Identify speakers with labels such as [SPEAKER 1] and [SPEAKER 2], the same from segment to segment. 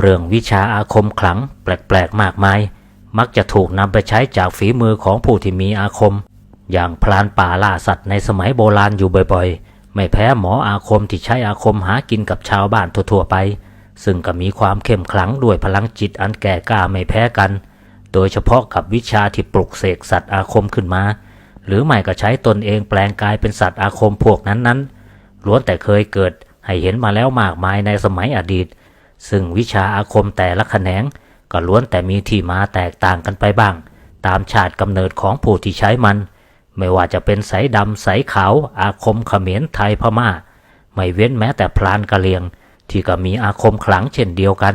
[SPEAKER 1] เรื่องวิชาอาคมขลังแปลกๆมากมาย มักจะถูกนำไปใช้จากฝีมือของผู้ที่มีอาคม อย่างพลานป่าล่าสัตว์ในสมัยโบราณอยู่บ่อยๆ ไม่แพ้หมออาคมที่ใช้อาคมหากินกับชาวบ้านทั่วๆไป ซึ่งก็มีความเข้มขลังด้วยพลังจิตอันแก่กล้าไม่แพ้กัน โดยเฉพาะกับวิชาที่ปลุกเสกสัตว์อาคมขึ้นมา หรือไม่ก็ใช้ตนเองแปลงกายเป็นสัตว์อาคมพวกนั้นๆล้วนแต่เคยเกิดให้เห็นมาแล้วมากมายในสมัยอดีต ซึ่งวิชาอาคมแต่ละแขนง ก็ล้วนแต่มีที่มาแตกต่างกันไปบ้าง ตามชาติกำเนิดของผู้ที่ใช้มัน ไม่ว่าจะเป็นสายดำสายขาว อาคมเขมรไทยพม่า ไม่เว้นแม้แต่พลานกะเหรียง ที่ก็มีอาคมขลังเช่นเดียวกัน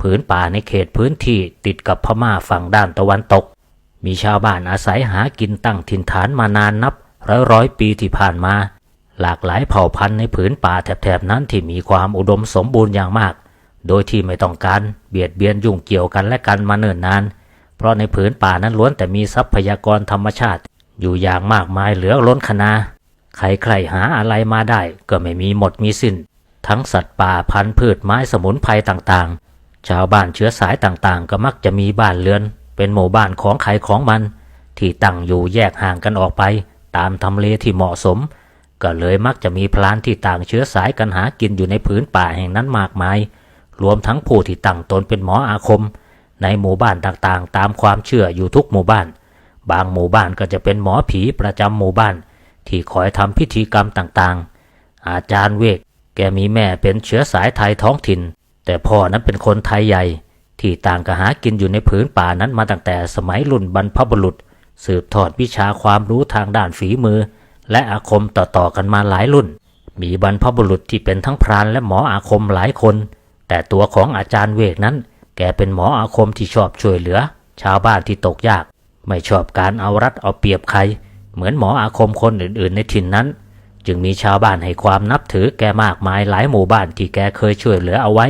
[SPEAKER 1] ผืนป่าในเขตพื้นที่ติดกับพม่าฝั่งด้านตะวันตก มีชาวบ้านอาศัยหากินตั้งถิ่นฐานมานานนับร้อยร้อยปีที่ผ่านมา หลากหลายเผ่าพันธุ์ในผืนป่าแถบๆนั้นที่มีความอุดมสมบูรณ์อย่างมาก โดยที่ไม่ต้องการเบียดเบียนยุ่งเกี่ยวกันและกันมาเนิ่นนาน เพราะในผืนป่านั้นล้วนแต่มีทรัพยากรธรรมชาติ อยู่อย่างมากมายเหลือล้นคณาใครๆหาอะไรมาได้ก็ไม่มีหมดมีสิ้น ทั้งสัตว์ป่าพันธุ์พืชไม้สมุนไพรต่างๆ ชาวบ้านเชื้อสายต่างๆ ก็มักจะมีบ้านเรือน เป็นหมู่บ้านของใครของมัน ที่ตั้งอยู่แยกห่างกันออกไป ตามทำเลที่เหมาะสม ก็เลยมักจะมีพลานที่ต่างเชื้อสายกันหากินอยู่ในผืนป่าแห่งนั้นมากมาย รวมทั้งผู้ที่ตั้งตนเป็นหมออาคม ในหมู่บ้านต่างๆ ตามความเชื่ออยู่ทุกหมู่บ้าน บางหมู่บ้านก็จะเป็นหมอผีประจำหมู่บ้าน ที่คอยทำพิธีกรรมต่างๆ อาจารย์เวกแกมีแม่เป็นเชื้อสายไทยท้องถิ่น แต่พ่อนั้นเป็นคนไทยใหญ่ ที่ต่างก็หากินอยู่ในผืนป่านั้นมาตั้งแต่สมัยรุ่นบรรพบุรุษ สืบทอดวิชาความรู้ทางด้านฝีมือ และอาคมต่อๆกันมาหลายรุ่น มีบรรพบุรุษที่เป็นทั้งพรานและหมออาคมหลายคน แต่ตัวของอาจารย์เวกนั้น แกเป็นหมออาคมที่ชอบช่วยเหลือ ชาวบ้านที่ตกยาก ไม่ชอบการเอารัดเอาเปรียบใคร เหมือนหมออาคมคนอื่นๆ ในถิ่นนั้น จึงมีชาวบ้านให้ความนับถือแกมากมายหลายหมู่บ้านที่แกเคยช่วยเหลือเอาไว้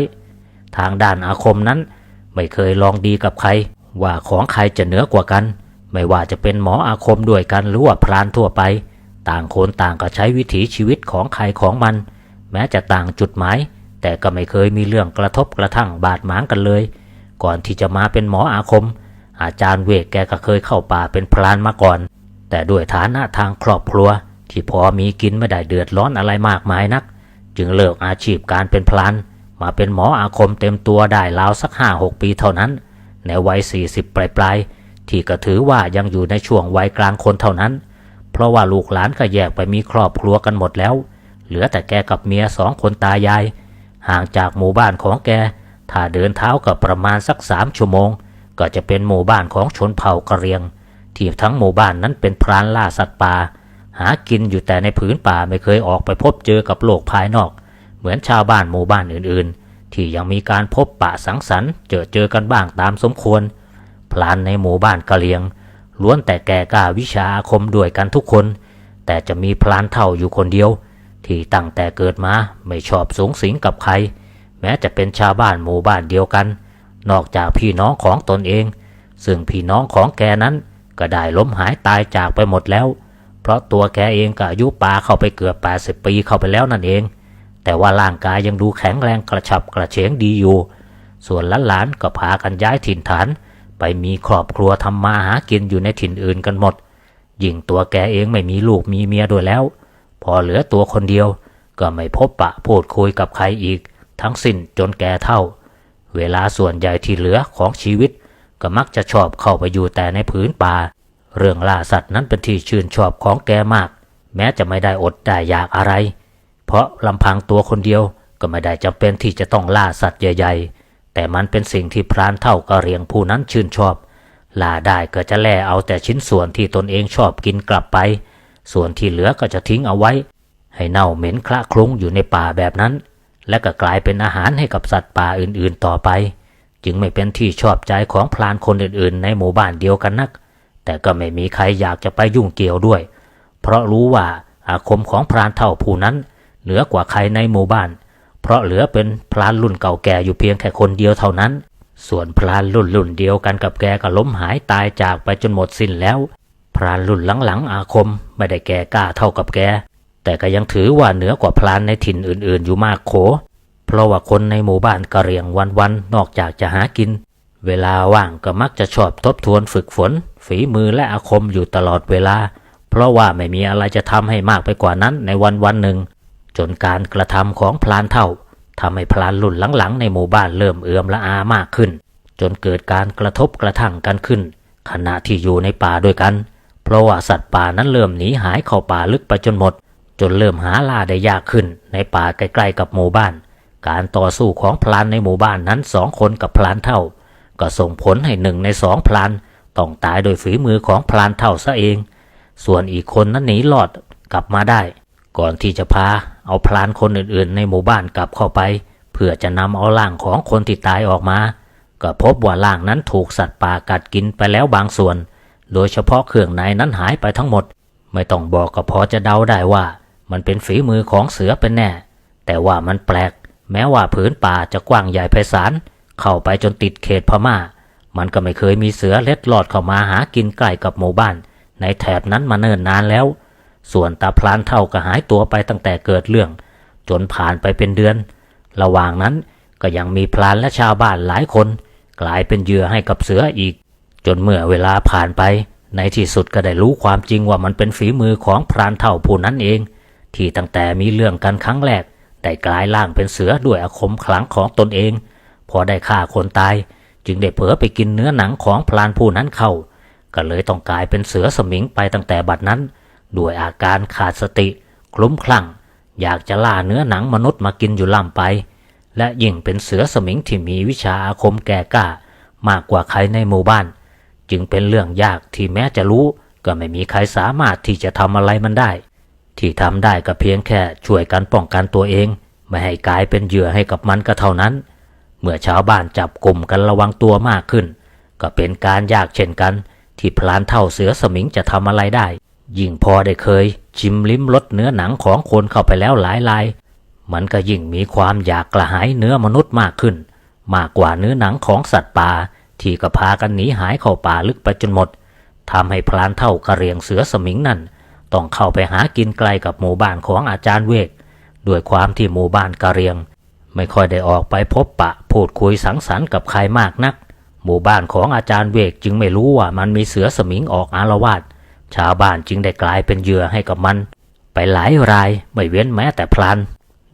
[SPEAKER 1] ทางด้านอาคมนั้น ไม่เคยลองดีกับใคร ว่าของใครจะเหนือกว่ากัน ไม่ว่าจะเป็นหมออาคมด้วยกันหรือว่าพรานทั่วไป ต่างคนต่างก็ใช้วิถีชีวิตของใครของมัน แม้จะต่างจุดหมาย แต่ก็ไม่เคยมีเรื่องกระทบกระทั่งบาดหมางกันเลย ก่อนที่จะมาเป็นหมออาคม อาจารย์เวกแกก็เคยเข้าป่าเป็นพรานมาก่อน แต่ด้วยฐานะทางครอบครัว ที่พอมีกินไม่ได้เดือดร้อนอะไรมากมายนัก จึงเลิกอาชีพการเป็นพลาน มาเป็นหมออาคมเต็มตัวได้ราวสักห้าหกปีเท่านั้น ในวัยสี่สิบปลายๆ ที่ก็ถือว่ายังอยู่ในช่วงวัยกลางคนเท่านั้น เพราะว่าลูกหลานก็แยกไปมีครอบครัวกันหมดแล้ว เหลือแต่แกกับเมียสองคนตายาย ห่างจากหมู่บ้านของแก ถ้าเดินเท้าก็ประมาณสักสามชั่วโมง ก็จะเป็นหมู่บ้านของชนเผ่ากะเรียง ที่ทั้งหมู่บ้านนั้นเป็นพรานล่าสัตว์ป่า หากินอยู่แต่ในผืนป่าไม่เคยออกไปพบเจอกับโลกภายนอก เหมือนชาวบ้านหมู่บ้านอื่นๆ ที่ยังมีการพบปะสังสรรค์เจอเจอกันบ้างตามสมควรพลานในหมู่บ้านกะเรียง ล้วนแต่แก่กล้าวิชาอาคมด้วยกันทุกคน แต่จะมีพลานเท่าอยู่คนเดียว ที่ตั้งแต่เกิดมาไม่ชอบสูงสิงกับใคร แม้จะเป็นชาวบ้านหมู่บ้านเดียวกัน นอกจากพี่น้องของตนเอง ซึ่งพี่น้องของแกนั้นก็ได้ล้มหายตายจากไปหมดแล้ว เพราะตัวแกเองก็อายุปาเข้าไปเกือบ80ปีเข้าไปแล้วนั่นเอง แต่ว่าร่างกายยังดูแข็งแรงกระฉับกระเฉงดีอยู่ ส่วนหลานๆก็พากันย้ายถิ่นฐาน ไปมีครอบครัวทำมาหากินอยู่ในถิ่นอื่นกันหมดยิ่งตัวแกเองไม่มีลูกมีเมียด้วยแล้ว พอเหลือตัวคนเดียว ก็ไม่พบปะพูดคุยกับใครอีก ทั้งสิ้นจนแก่เท่า เวลาส่วนใหญ่ที่เหลือของชีวิต ก็มักจะชอบเข้าไปอยู่แต่ในผืนป่า เรื่องล่าสัตว์นั้นเป็นที่ชื่นชอบของแกมาก แม้จะไม่ได้อดได้อยากอะไร เพราะลำพังตัวคนเดียวก็ไม่ได้จำเป็นที่จะต้องล่าสัตว์ใหญ่ ๆ แต่มันเป็นสิ่งที่พรานเท่ากระเรียงผู้นั้นชื่นชอบล่าได้ก็จะแล่เอาแต่ชิ้นส่วนที่ตนเองชอบกินกลับไป ส่วนที่เหลือก็จะทิ้งเอาไว้ ให้เน่าเหม็นคละคลุ้งอยู่ในป่าแบบนั้น และก็กลายเป็นอาหารให้กับสัตว์ป่าอื่นๆต่อไป จึงไม่เป็นที่ชอบใจของพลานคนอื่นๆ ในหมู่บ้านเดียวกันนัก แต่ก็ไม่มีใครอยากจะไปยุ่งเกี่ยวด้วย เพราะรู้ว่าอาคมของพรานเท่าผู้นั้น เหนือกว่าใครในหมู่บ้าน เพราะเหลือเป็นพรานรุ่นเก่าแก่อยู่เพียงแค่คนเดียวเท่านั้น ส่วนพรานรุ่นรุ่นเดียวกันกับแกก็ล้มหายตายจากไปจนหมดสิ้นแล้ว พรานรุ่นหลังๆอาคมไม่ได้แก่กล้าเท่ากับแก แต่ก็ยังถือว่าเหนือกว่าพรานในถิ่นอื่นๆอยู่มากโข เพราะว่าคนในหมู่บ้านกะเรียงวันๆนอกจากจะหากิน เวลาว่างก็มักจะชอบทบทวนฝึกฝน ฝีมือและอาคมอยู่ตลอดเวลา เพราะว่าไม่มีอะไรจะทำให้มากไปกว่านั้นในวันวันหนึ่ง จนการกระทำของพลานเท่าทำให้พลานรุ่นหลังๆในหมู่บ้านเริ่มเอื่อมละอามากขึ้น จนเกิดการกระทบกระทั่งกันขึ้น ขณะที่อยู่ในป่าด้วยกัน เพราะว่าสัตว์ป่านั้นเริ่มหนีหายเข้าป่าลึกไปจนหมด จนเริ่มหาล่าได้ยากขึ้น ในป่าใกล้ๆกับหมู่บ้าน การต่อสู้ของพลานในหมู่บ้านนั้นสองคนกับพลานเท่า ก็ส่งผลให้หนึ่งในสองพลานต้องตายโดยฝีมือของพลานเท่าซะเอง ส่วนอีกคนนั้นหนีรอดกลับมาได้ ก่อนที่จะพาเอาพลานคนอื่นๆ ในหมู่บ้านกลับเข้าไป เพื่อจะนำเอาร่างของคนที่ตายออกมา ก็พบว่าร่างนั้นถูกสัตว์ป่ากัดกินไปแล้วบางส่วน โดยเฉพาะเครื่องในนั้นหายไปทั้งหมด ไม่ต้องบอกก็พอจะเดาได้ว่า มันเป็นฝีมือของเสือเป็นแน่ แต่ว่ามันแปลก แม้ว่าผืนป่าจะกว้างใหญ่ไพศาลเข้าไปจนติดเขตพม่า มันก็ไม่เคยมีเสือเล็ดลอดเข้ามาหากินใกล้กับหมู่บ้าน ในแถบนั้นมาเนิ่นนานแล้ว ส่วนตาพลานเท่าก็หายตัวไปตั้งแต่เกิดเรื่อง จนผ่านไปเป็นเดือน ระหว่างนั้นก็ยังมีพลานและชาวบ้านหลายคน กลายเป็นเหยื่อให้กับเสืออีก จนเมื่อเวลาผ่านไป ในที่สุดก็ได้รู้ความจริงว่ามันเป็นฝีมือของพรานเท่าผู้นั้นเอง ที่ตั้งแต่มีเรื่องกันครั้งแรกได้กลายร่างเป็นเสือด้วยอาคมขลังของตนเอง พอได้ฆ่าคนตาย จึงได้เผลอไปกินเนื้อหนังของพรานผู้นั้นเข้า ก็เลยต้องกลายเป็นเสือสมิงไปตั้งแต่บัดนั้น ด้วยอาการขาดสติ คลุ้มคลั่ง อยากจะล่าเนื้อหนังมนุษย์มากินอยู่ล่ำไป และยิ่งเป็นเสือสมิงที่มีวิชาอาคมแก่กล้ามากกว่าใครในหมู่บ้าน จึงเป็นเรื่องยากที่แม้จะรู้ ก็ไม่มีใครสามารถที่จะทำอะไรมันได้ ที่ทำได้ก็เพียงแค่ช่วยกันป้องกันตัวเอง ไม่ให้กลายเป็นเหยื่อให้กับมันก็เท่านั้น เมื่อชาวบ้านจับกลุ่มกันระวังตัวมากขึ้น ก็เป็นการยากเช่นกัน ที่พลานเท่าเสือสมิงจะทำอะไรได้ ยิ่งพอได้เคย ชิมลิ้มรสเนื้อหนังของคนเข้าไปแล้วหลายลายมันก็ยิ่งมีความอยากกระหายเนื้อมนุษย์มากขึ้น มากกว่าเนื้อหนังของสัตว์ป่า ที่ก็พากันหนีหายเข้าป่าลึกไปจนหมดทำให้พลานเท่ากระเรียงเสือสมิงนั่น ต้องเข้าไปหากินไกลกับหมู่บ้านของอาจารย์เวก ด้วยความที่หมู่บ้านกะเรียง ไม่ค่อยได้ออกไปพบปะพูดคุยสังสรรค์กับใครมากนัก หมู่บ้านของอาจารย์เวกจึงไม่รู้ว่ามันมีเสือสมิงออกอารวาสชาวบ้านจึงได้กลายเป็นเหยื่อให้กับมัน ไปหลายรายไม่เว้นแม้แต่พลัน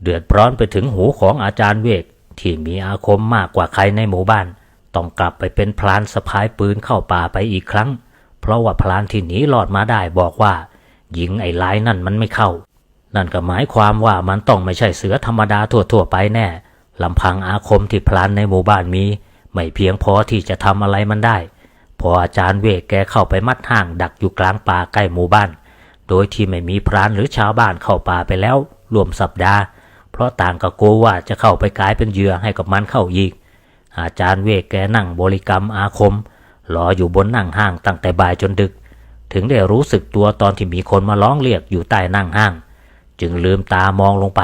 [SPEAKER 1] เดือดร้อนไปถึงหูของอาจารย์เวกที่มีอาคมมากกว่าใครในหมู่บ้าน ต้องกลับไปเป็นพลานสะพายปืนเข้าป่าไปอีกครั้ง เพราะว่าพลานที่หนีรอดมาได้บอกว่าหญิงไอ้ลายนั่นมันไม่เข้า นั่นก็หมายความว่ามันต้องไม่ใช่เสือธรรมดาทั่วๆไปแน่ลำพังอาคมที่พลานในหมู่บ้านมี ไม่เพียงพอที่จะทำอะไรมันได้ พออาจารย์เวกแกเข้าไปมัดห่างดักอยู่กลางป่าใกล้หมู่บ้าน โดยที่ไม่มีพรานหรือชาวบ้านเข้าป่าไปแล้วรวมสัปดาห์ เพราะต่างก็กลัวว่าจะเข้าไปกลายเป็นเหยื่อให้กับมันเข้าอีก อาจารย์เวกแกนั่งบริกรรมอาคม รออยู่บนนั่งห้างตั้งแต่บ่ายจนดึก ถึงได้รู้สึกตัวตอนที่มีคนมาร้องเรียกอยู่ใต้นั่งห้าง จึงลืมตามองลงไป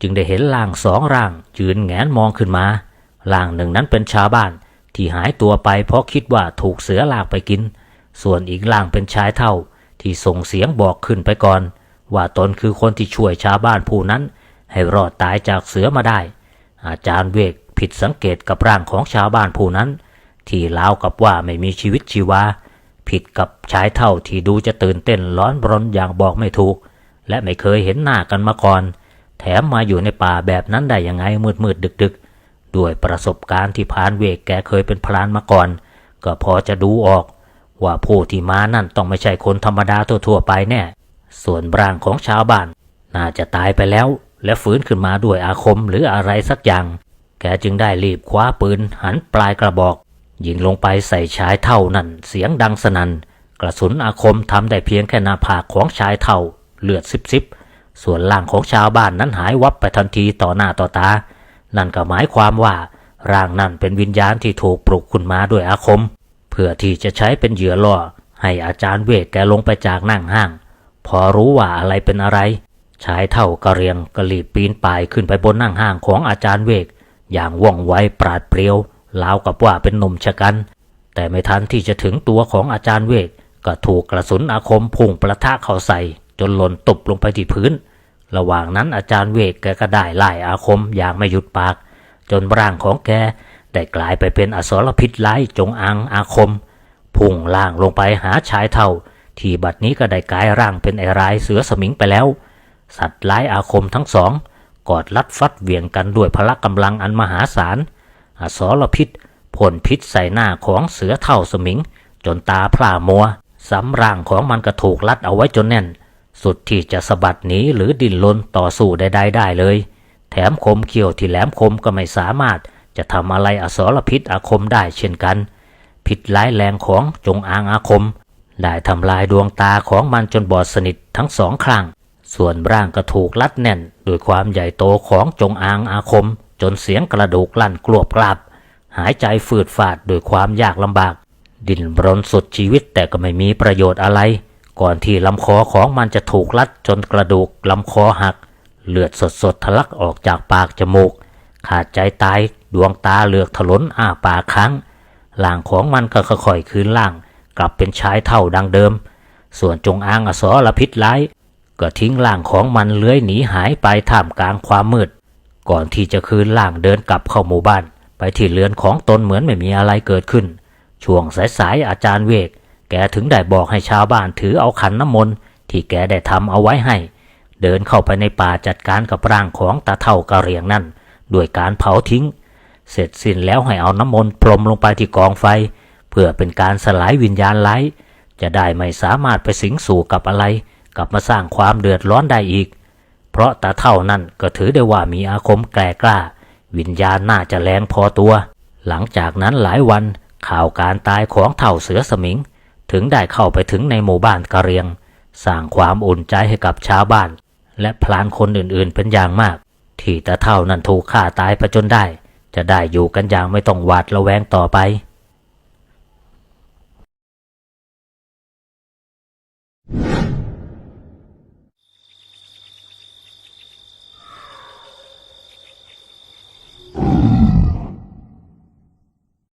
[SPEAKER 1] จึงได้เห็นร่างสองร่างยืนแงนมองขึ้นมาร่างหนึ่งนั้นเป็นชาวบ้านที่หายตัวไปเพราะคิดว่าถูกเสือลากไปกิน ส่วนอีกร่างเป็นชายเท่าที่ส่งเสียงบอกขึ้นไปก่อน ว่าตนคือคนที่ช่วยชาวบ้านผู้นั้น ให้รอดตายจากเสือมาได้ อาจารย์เวก ผิดสังเกตกับร่างของชาวบ้านผู้นั้น ที่ลาวกับว่าไม่มีชีวิตชีวา ผิดกับชายเท่าที่ดูจะตื่นเต้นร้อนรนอย่างบอกไม่ถูก และไม่เคยเห็นหน้ากันมาก่อน แถมมาอยู่ในป่าแบบนั้นได้ยังไงมืดมืดดึกดึกด้วยประสบการณ์ที่พานเวกแกเคยเป็นพรานมาก่อน ก็พอจะดูออก ว่าผู้ที่มานั่นต้องไม่ใช่คนธรรมดาทั่วๆไปแน่ ส่วนร่างของชาวบ้าน น่าจะตายไปแล้ว และฟื้นขึ้นมาด้วยอาคมหรืออะไรสักอย่าง กจึงได้รีบคว้าปืนหันปลายกระบอก ยิงลงไปใส่ชายเท่านั่นเสียงดังสนัน่นกระสุนอาคมทำได้เพียงแค่หน้าผากของชายเท่าเลือดซิบซิบส่วนร่างของชาวบ้านนั้นหายวับไปทันทีต่อหน้าต่อตา นั่นก็หมายความว่าร่างนั่นเป็นวิญญาณที่ถูกปลุกขึ้นมาด้วยอาคม เพื่อที่จะใช้เป็นเหยื่อล่อ ให้อาจารย์เวทแกลงไปจากนั่งห้าง พอรู้ว่าอะไรเป็นอะไร ชายเท่ากระเรียงกระลีบปีนป่ายขึ้นไปบนนั่งห้างของอาจารย์เวก อย่างว่องไวปราดเปรียวราวกับว่าเป็นหนุ่มชะกัน แต่ไม่ทันที่จะถึงตัวของอาจารย์เวกก็ถูกกระสุนอาคมพุ่งประทะเข้าใส่ จนหล่นตกลงไปที่พื้น ระหว่างนั้นอาจารย์เวกแกก็ได้ไล่อาคมอย่างไม่หยุดปาก จนร่างของแกได้กลายไปเป็นอสรพิษร้ายจงอางอาคม พุ่งล่างลงไปหาชายเท่า ที่บัดนี้ก็ได้กลายร่างเป็นไอร้ายเสือสมิงไปแล้ว สัตว์ร้ายอาคมทั้งสอง กอดลัดฟัดเหวี่ยงกันด้วยพละกำลังอันมหาศาลอสรพิษพ่นพิษใส่หน้าของเสือเท่าสมิง จนตาพร่ามัวซ้ำร่างของมันก็ถูกลัดเอาไว้จนแน่น สุดที่จะสะบัดหนีหรือดิ้นรนต่อสู้ใดๆได้เลย แถมคมเขี้ยวที่แหลมคมก็ไม่สามารถจะทำอะไรอสรพิษอาคมได้เช่นกัน พิษร้ายแรงของจงอางอาคม ได้ทำลายดวงตาของมันจนบอดสนิททั้งสองข้ง ส่วนร่างก็ถูกลัดแน่นด้วยความใหญ่โตของจงอางอาคม จนเสียงกระดูกลั่นกลวบกราบ หายใจฝืดฝาดด้วยความยากลำบาก ดิ้นรนสุดชีวิตแต่ก็ไม่มีประโยชน์อะไร ก่อนที่ลำคอของมันจะถูกลัดจนกระดูกลำคอหัก เลือดสดๆทะลักออกจากปากจมูก ขาดใจตายดวงตาเหลือกถลนอ้าปากค้างร่างของมันก็ค่อยๆคืนล่าง กลับเป็นชายเท่าดังเดิม ส่วนจงอางอสรพิษร้าย ก็ทิ้งร่างของมันเลื้อยหนีหายไปท่ามกลางความมืด ก่อนที่จะคืนร่างเดินกลับเข้าหมู่บ้าน ไปที่เรือนของตนเหมือนไม่มีอะไรเกิดขึ้น ช่วงสายๆอาจารย์เวก แกถึงได้บอกให้ชาวบ้านถือเอาขันน้ำมนต์ที่แกได้ทำเอาไว้ให้ เดินเข้าไปในป่าจัดการกับร่างของตาเท่ากระเรียงนั่นด้วยการเผาทิ้ง เสร็จสิ้นแล้วให้เอาน้ำมนต์พรมลงไปที่กองไฟ เพื่อเป็นการสลายวิญญาณร้จะได้ไม่สามารถไปสิงสู่กับอะไร กลับมาสร้างความเดือดร้อนได้อีก เพราะตาเท่านั่นก็ถือได้ว่ามีอาคมแกร่กล้า วิญญาณน่าจะแรงพอตัว หลังจากนั้นหลายวันข่าวการตายของเท่าเสือสมิง ถึงได้เข้าไปถึงในหมู่บ้านกะเรียง สร้างความอุ่นใจให้กับชาวบ้าน และพลานคนอื่นๆเป็นอย่างมาก ที่ตาเท่านั้นถูกฆ่าตายไปจนได้ จะได้อยู่กันอย่างไม่ต้องหวาดระแวงต่อไป